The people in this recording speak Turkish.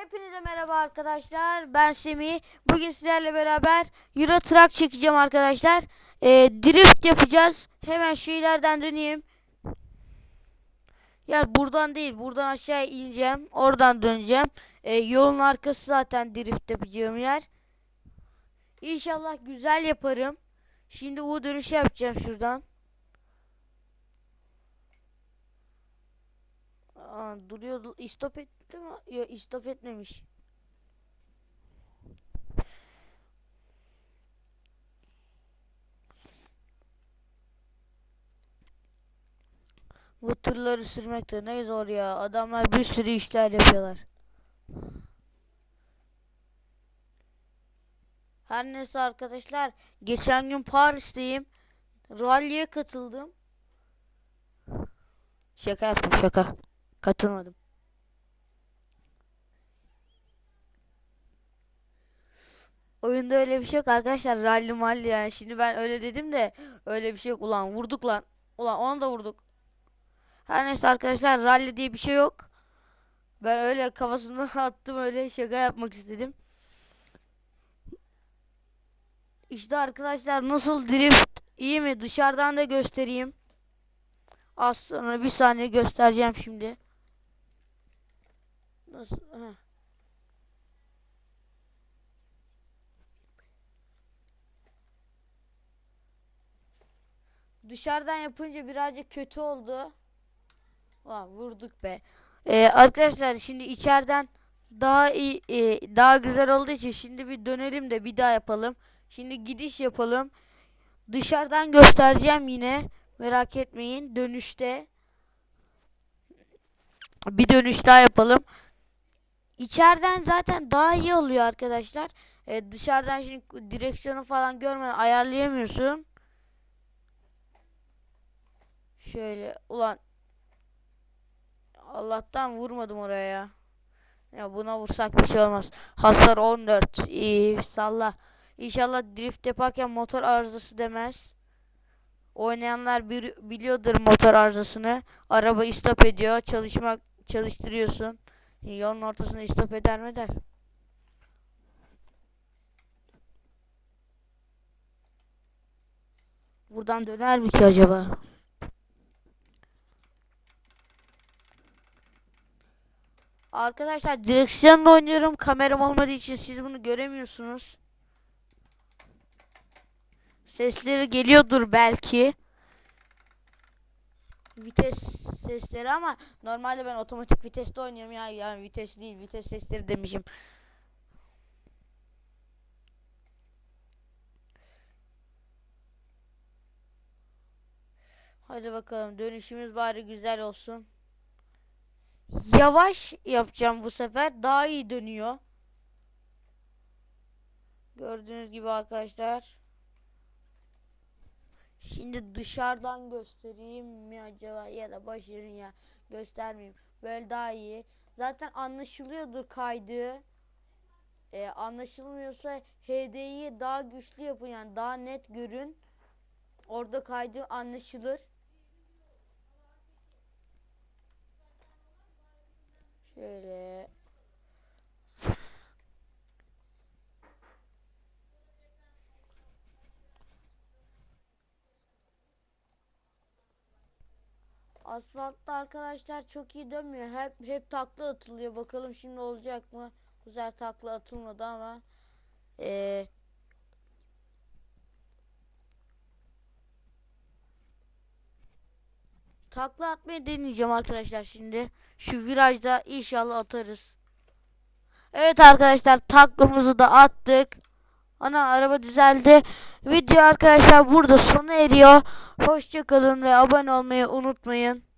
Hepinize merhaba arkadaşlar. Ben Semih. Bugün sizlerle beraber Euro Truck çekeceğim arkadaşlar. Ee, drift yapacağız. Hemen şu ileriden döneyim. Ya buradan değil. Buradan aşağı ineceğim. Oradan döneceğim. Ee, yolun arkası zaten drift yapacağım yer. İnşallah güzel yaparım. Şimdi U dönüşü yapacağım şuradan. Aa, duruyordu. İstop etti mi? Yok istop etmemiş. Bu tırları sürmek de ne zor ya. Adamlar bir sürü işler yapıyorlar. Her neyse arkadaşlar. Geçen gün Paris'teyim. Rally'e katıldım. Şaka yaptım şaka. Katılmadım. Oyunda öyle bir şey yok arkadaşlar. Rally malli yani. Şimdi ben öyle dedim de öyle bir şey yok. Ulan vurduk lan. Ulan onu da vurduk. Her neyse arkadaşlar rally diye bir şey yok. Ben öyle kafasından attım öyle şaka yapmak istedim. İşte arkadaşlar nasıl drift iyi mi? Dışarıdan da göstereyim. Az sonra bir saniye göstereceğim şimdi. Nasıl? Heh. Dışarıdan yapınca birazcık kötü oldu. Ulan vurduk be. Ee, arkadaşlar şimdi içeriden daha iyi e, daha güzel olduğu için şimdi bir dönelim de bir daha yapalım. Şimdi gidiş yapalım. Dışarıdan göstereceğim yine. Merak etmeyin. Dönüşte bir dönüş daha yapalım. İçeriden zaten daha iyi oluyor arkadaşlar. Ee, dışarıdan şimdi direksiyonu falan görmeden ayarlayamıyorsun. Şöyle ulan Allah'tan vurmadım oraya ya. Ya buna vursak bir şey olmaz. Hasar 14. İyi salla. İnşallah drift yaparken motor arızası demez. Oynayanlar bir, biliyordur motor arızasını. Araba istop ediyor. Çalışmak çalıştırıyorsun. Yolun ortasında istop eder mi eder. Buradan döner mi ki acaba? Arkadaşlar direksiyonla oynuyorum. Kameram olmadığı için siz bunu göremiyorsunuz. Sesleri geliyordur belki. Vites sesleri ama normalde ben otomatik viteste oynuyorum ya. Yani vites değil, vites sesleri demişim. Hadi bakalım dönüşümüz bari güzel olsun. Yavaş yapacağım bu sefer. Daha iyi dönüyor. Gördüğünüz gibi arkadaşlar. Şimdi dışarıdan göstereyim mi acaba ya da başarın ya göstermeyeyim. Böyle daha iyi. Zaten anlaşılıyordur kaydı. Ee, anlaşılmıyorsa HD'yi daha güçlü yapın yani daha net görün. Orada kaydı anlaşılır. Şöyle. Asfaltta arkadaşlar çok iyi dönmüyor. Hep hep takla atılıyor. Bakalım şimdi olacak mı? Güzel takla atılmadı ama ee, takla atmayı deneyeceğim arkadaşlar şimdi. Şu virajda inşallah atarız. Evet arkadaşlar taklamızı da attık. Ana araba düzeldi. Video arkadaşlar burada sona eriyor. Hoşçakalın ve abone olmayı unutmayın.